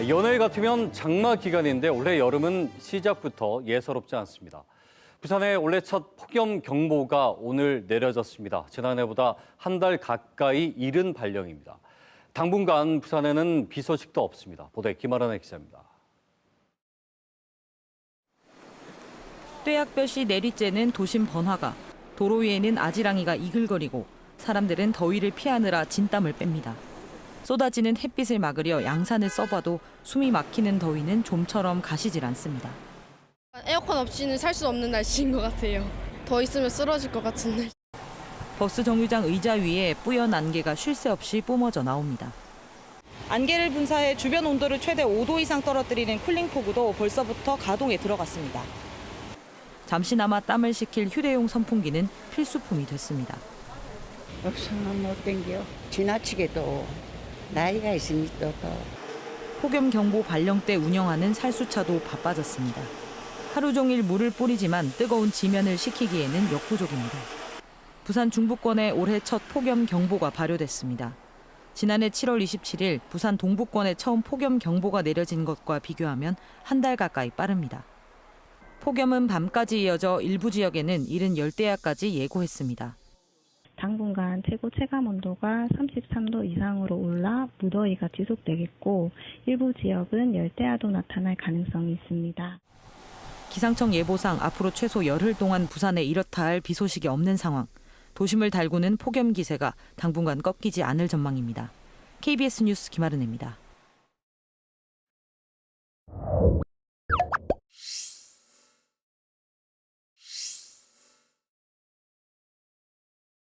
연일 같으면 장마 기간인데 올해 여름은 시작부터 예사롭지 않습니다. 부산에 올해 첫 폭염 경보가 오늘 내려졌습니다. 지난해보다 한 달 가까이 이른 발령입니다. 당분간 부산에는 비 소식도 없습니다. 보도에 김아란의 기자입니다. 떼약볕이 내리쬐는 도심 번화가. 도로 위에는 아지랑이가 이글거리고 사람들은 더위를 피하느라 진땀을 뺍니다. 쏟아지는 햇빛을 막으려 양산을 써봐도 숨이 막히는 더위는 좀처럼 가시질 않습니다. 에어컨 없이는 살 수 없는 날씨인 것 같아요. 더 있으면 쓰러질 것 같은 날. 버스 정류장 의자 위에 뿌연 안개가 쉴 새 없이 뿜어져 나옵니다. 안개를 분사해 주변 온도를 최대 5도 이상 떨어뜨리는 쿨링 포구도 벌써부터 가동에 들어갔습니다. 잠시나마 땀을 식힐 휴대용 선풍기는 필수품이 됐습니다. 없으면 못 땡겨. 지나치게도 나이가 있으니까 또 폭염 경보 발령 때 운영하는 살수차도 바빠졌습니다. 하루 종일 물을 뿌리지만 뜨거운 지면을 식히기에는 역부족입니다. 부산 중부권에 올해 첫 폭염 경보가 발효됐습니다. 지난해 7월 27일 부산 동부권에 처음 폭염 경보가 내려진 것과 비교하면 한 달 가까이 빠릅니다. 폭염은 밤까지 이어져 일부 지역에는 이른 열대야까지 예고했습니다. 당분간 최고 체감 온도가 33도 이상으로 올라 무더위가 지속되겠고 일부 지역은 열대야도 나타날 가능성이 있습니다. 기상청 예보상 앞으로 최소 열흘 동안 부산에 이렇다 할 비 소식이 없는 상황. 도심을 달구는 폭염 기세가 당분간 꺾이지 않을 전망입니다. KBS 뉴스 김아른입니다.